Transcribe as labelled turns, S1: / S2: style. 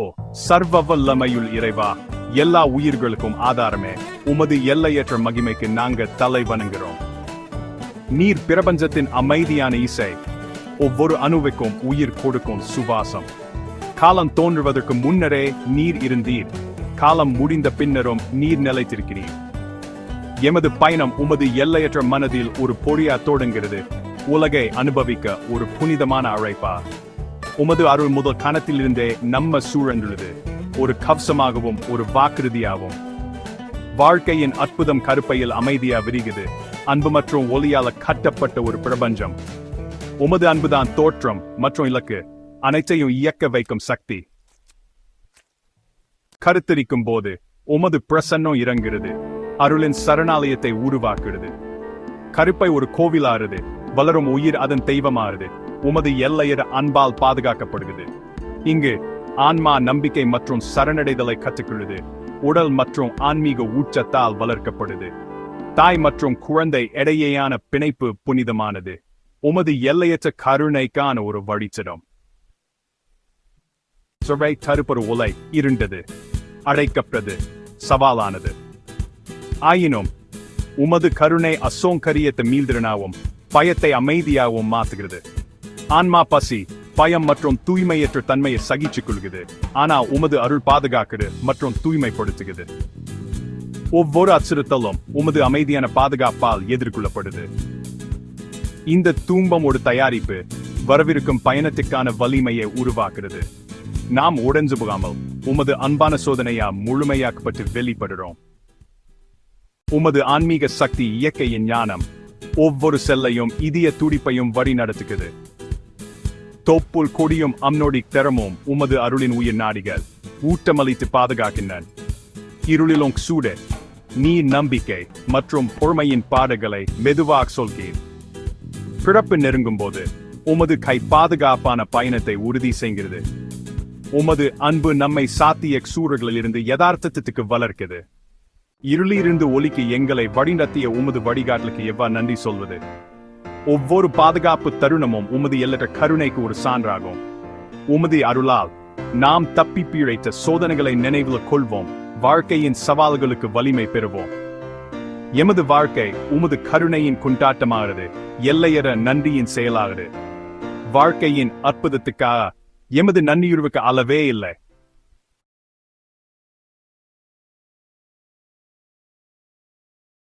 S1: ஓ சர்வ வல்லமையுள் இறைவா எல்லா உயிர்களுக்கும் ஆதாரமே. உமது எல்லையற்ற மகிமைக்கு நாங்க தலை வணங்குகிறோம் நீர் பிரபஞ்சத்தின் அமைதியான இசை. ஒவ்வொரு அணுவுக்கும் உயிர் கொடுக்கும் சுவாசம். காலம் தோன்றுவதற்கு முன்னரே நீர் இருந்தீர். காலம் முடிந்த பின்னரும் நீர் நிலைத்திருக்கிறீர். எமது பயணம் உமது எல்லையற்ற மனதில் ஒரு பொறியா தொடங்குகிறது. உலகை அனுபவிக்க ஒரு புனிதமான அழைப்பா. உமது அருள் முதல் கணத்திலிருந்தே நம்ம சூழந்துள்ளது. ஒரு கவசமாகவும் ஒரு வாக்குறுதியாகவும். வாழ்க்கையின் அற்புதம் கருப்பையில் அமைதியா விரிகுது அன்பு மற்றும் ஒளியால கட்டப்பட்ட ஒரு பிரபஞ்சம். உமது அன்புதான் தோற்றம் மற்றும் இலக்கு. அனைத்தையும் இயக்க வைக்கும் சக்தி. கருத்தரிக்கும் போது உமது பிரசன்னம் இறங்குகிறது. அருளின் சரணாலயத்தை உருவாக்குகிறது. கருப்பை ஒரு கோவிலாறுது வளரும் உயிர் அதன் தெய்வமாறுது உமது எல்லையிட அன்பால் பாதுகாக்கப்படுகிறது. இங்கு ஆன்மா நம்பிக்கை மற்றும் சரணடைதலை கற்றுக்கொள்ளுது. உடல் மற்றும் ஆன்மீக ஊச்சத்தால் வளர்க்கப்படுது. தாய் மற்றும் குழந்தை இடையேயான பிணைப்பு புனிதமானது. உமது எல்லையற்ற கருணைக்கான ஒரு வழிச்சிடம். சுவை தருப்பொரு உலை இருண்டது. அடைக்கப்பட்டது. சவாலானது. ஆயினும் உமது கருணை அசோங்கரியத்தை மீள்திறனாவும் பயத்தை அமைதியாகவும் மாத்துகிறது. ஆன்மா பசி பயம் மற்றும் தூய்மையற்ற தன்மையை சகிச்சு கொள்கிறது ஆனா உமது அருள் பாதுகாக்குது மற்றும் தூய்மைப்படுத்துகிறது. ஒவ்வொரு அச்சுறுத்தலும் உமது அமைதியான பாதுகாப்பால் எதிர்கொள்ளப்படுது. இந்த தூம்பம் ஒரு தயாரிப்பு வரவிருக்கும் பயணத்துக்கான வலிமையை உருவாக்குறது நாம் உடைஞ்சு போகாமல் உமது அன்பான சோதனையா முழுமையாக்கப்பட்டு வெளிப்படுறோம். உமது ஆன்மீக சக்தி இயற்கையின் ஞானம் ஒவ்வொரு செல்லையும் இதய துடிப்பையும் வழி நடத்துக்குது தொப்புள் கொடியும் அம்னோடி திறமும் உமது அருளின் உயிர் நாடிகள். ஊட்டமளித்து பாதுகாக்கின்றன. இருளிலும் சூடு நீ நம்பிக்கை மற்றும் பொறுமையின் பாடுகளை மெதுவாக சொல்கிறேன். பிறப்பு நெருங்கும் போது உமது கை பாதுகாப்பான பயணத்தை உறுதி செய்கிறது. உமது அன்பு நம்மை சாத்திய சூறுகளிலிருந்து இருந்து யதார்த்தத்துக்கு வளர்க்குது இருளிலிருந்து ஒலிக்கு எங்களை வழிநடத்திய உமது வழிகாட்டலுக்கு எவ்வாறு நன்றி சொல்வது? ஒவ்வொரு பாதுகாப்பு தருணமும் உமது எல்லற்ற கருணைக்கு ஒரு சான்றாகும். உமது அருளால் நாம் தப்பி பிழைத்த சோதனைகளை நினைவில் கொள்வோம் வாழ்க்கையின் சவால்களுக்கு வலிமை பெறுவோம். எமது வாழ்க்கை உமது கருணையின் கொண்டாட்டமாகிறது எல்லையற நன்றியின் செயலாகிறது. வாழ்க்கையின் அற்புதத்துக்காக எமது நன்றியுறவுக்கு அளவே இல்லை.